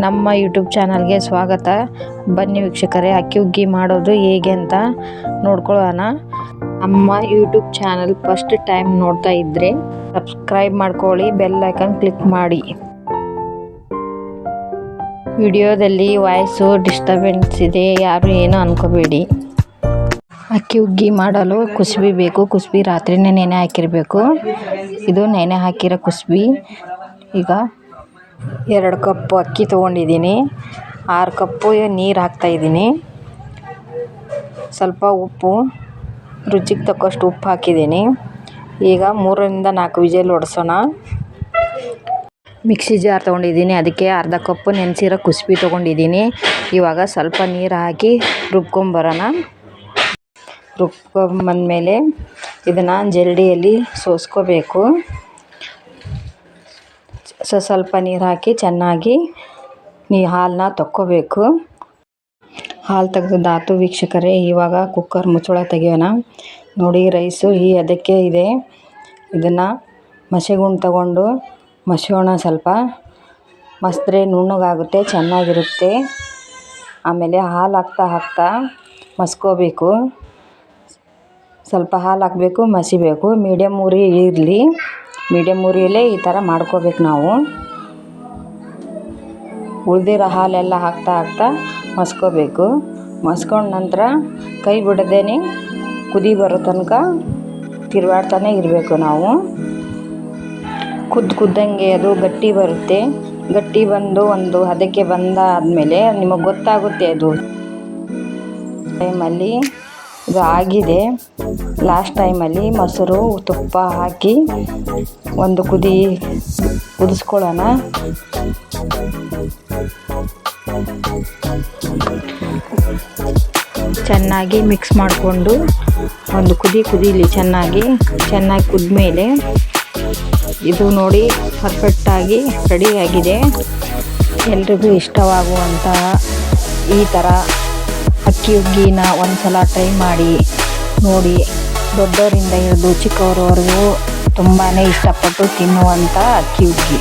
ನಮ್ಮ ಯೂಟ್ಯೂಬ್ ಚಾನಲ್ಗೆ ಸ್ವಾಗತ. ಬನ್ನಿ ವೀಕ್ಷಕರೇ, ಅಕ್ಕಿ ಹುಗ್ಗಿ ಮಾಡೋದು ಹೇಗೆ ಅಂತ ನೋಡ್ಕೊಳ್ಳೋಣ. ನಮ್ಮ ಯೂಟ್ಯೂಬ್ ಚಾನಲ್ ಫಸ್ಟ್ ಟೈಮ್ ನೋಡ್ತಾ ಇದ್ದರೆ ಸಬ್ಸ್ಕ್ರೈಬ್ ಮಾಡ್ಕೊಳ್ಳಿ, ಬೆಲ್ ಐಕನ್ ಕ್ಲಿಕ್ ಮಾಡಿ. ವಿಡಿಯೋದಲ್ಲಿ ವಾಯ್ಸು ಡಿಸ್ಟರ್ಬೆನ್ಸ್ ಇದೆ, ಯಾರು ಏನು ಅನ್ಕೋಬೇಡಿ. ಅಕ್ಕಿ ಹುಗ್ಗಿ ಮಾಡಲು ಕುಸ್ಬಿ ಬೇಕು, ಕುಸ್ಬಿ ರಾತ್ರಿನೇ ನೆನೆ ಹಾಕಿರಬೇಕು. ಇದು ನೆನೆ ಹಾಕಿರೋ ಕುಸ್ಬಿ. ಈಗ ಎರಡು ಕಪ್ ಅಕ್ಕಿ ತೊಗೊಂಡಿದ್ದೀನಿ. ಆರು ಕಪ್ಪು ನೀರು ಹಾಕ್ತಾಯಿದ್ದೀನಿ ಸ್ವಲ್ಪ ಉಪ್ಪು, ರುಚಿಗೆ ತಕ್ಕಷ್ಟು ಉಪ್ಪು ಹಾಕಿದ್ದೀನಿ. ಈಗ ಮೂರರಿಂದ ನಾಲ್ಕು ವಿಜಲ್ ಹೊಡ್ಸೋಣ. ಮಿಕ್ಸಿ ಜಾರ್ ತೊಗೊಂಡಿದ್ದೀನಿ. ಅದಕ್ಕೆ ಅರ್ಧ ಕಪ್ಪು ನೆನೆಸಿರೋ ಕುಸ್ಬಿ ತೊಗೊಂಡಿದ್ದೀನಿ. ಇವಾಗ ಸ್ವಲ್ಪ ನೀರು ಹಾಕಿ ರುಬ್ಕೊಂಬರೋಣ. ರುಬ್ಕೊಂಬಂದಮೇಲೆ ಇದನ್ನು ಜರಡಿಯಲ್ಲಿ ಸೋಸ್ಕೋಬೇಕು. ಸೊ ಸ್ವಲ್ಪ ನೀರು ಹಾಕಿ ಚೆನ್ನಾಗಿ ನೀ ಹಾಲನ್ನ ತಕ್ಕೋಬೇಕು. ಹಾಲು ತೆಗೆದಾತು ವೀಕ್ಷಕರೇ, ಇವಾಗ ಕುಕ್ಕರ್ ಮುಚ್ಚಳ ತೆಗಿಯೋಣ. ನೋಡಿ ರೈಸು, ಈ ಅದಕ್ಕೆ ಇದೆ? ಇದನ್ನು ಮಸೆಗುಂಡು ತಗೊಂಡು ಮಸೋಣ ಸ್ವಲ್ಪ. ಮಸಿದ್ರೆ ನುಣ್ಣಗಾಗುತ್ತೆ, ಚೆನ್ನಾಗಿರುತ್ತೆ. ಆಮೇಲೆ ಹಾಲು ಹಾಕ್ತಾ ಹಾಕ್ತಾ ಮಸ್ಕೋಬೇಕು. ಸ್ವಲ್ಪ ಹಾಲು ಹಾಕಬೇಕು, ಮಸಿಬೇಕು. ಮೀಡಿಯಮ್ ಉರಿ ಇರಲಿ. ಮೀಡಿಯಮ್ ಉರಿಯಲ್ಲೇ ಈ ಥರ ಮಾಡ್ಕೋಬೇಕು ನಾವು. ಉಳಿದಿರೋ ಹಾಲೆಲ್ಲ ಹಾಕ್ತಾ ಹಾಕ್ತಾ ಮಸ್ಕೋಬೇಕು. ಮಸ್ಕೊಂಡ ನಂತರ ಕೈ ಬಿಡದೇನೆ ಕುದಿ ಬರೋ ತನಕ ತಿರುವಾಡ್ತಾನೆ ಇರಬೇಕು ನಾವು. ಕುದ್ದು ಕುದ್ದಂಗೆ ಅದು ಗಟ್ಟಿ ಬರುತ್ತೆ. ಗಟ್ಟಿ ಬಂದು ಒಂದು ಹದಕ್ಕೆ ಬಂದಾದಮೇಲೆ ನಿಮಗೆ ಗೊತ್ತಾಗುತ್ತೆ ಅದು. ಟೈಮಲ್ಲಿ ಇದು ಆಗಿದೆ. ಲಾಸ್ಟ್ ಟೈಮಲ್ಲಿ ಮೊಸರು, ತುಪ್ಪ ಹಾಕಿ ಒಂದು ಕುದಿ, ಕುದಿಸ್ಕೊಳ್ಳೋಣ. ಚೆನ್ನಾಗಿ ಮಿಕ್ಸ್ ಮಾಡಿಕೊಂಡು ಒಂದು ಕುದಿ, ಕುದೀಲಿ ಚೆನ್ನಾಗಿ ಚೆನ್ನಾಗಿ ಕುದ್ಮೇಲೆ ಇದು ನೋಡಿ ಪರ್ಫೆಕ್ಟಾಗಿ ರೆಡಿಯಾಗಿದೆ ಎಲ್ರಿಗೂ ಇಷ್ಟವಾಗುವಂತಹ ಈ ಥರ ಅಕ್ಕಿ ಹುಗ್ಗಿನ ಒಂದು ಸಲ ಟ್ರೈ ಮಾಡಿ ನೋಡಿ. ದೊಡ್ಡವರಿಂದ ಹಿಡಿದು ಚಿಕ್ಕವರವರೆಗೂ ತುಂಬಾ ಇಷ್ಟಪಟ್ಟು ತಿನ್ನುವಂಥ ಅಕ್ಕಿ ಹುಗ್ಗಿ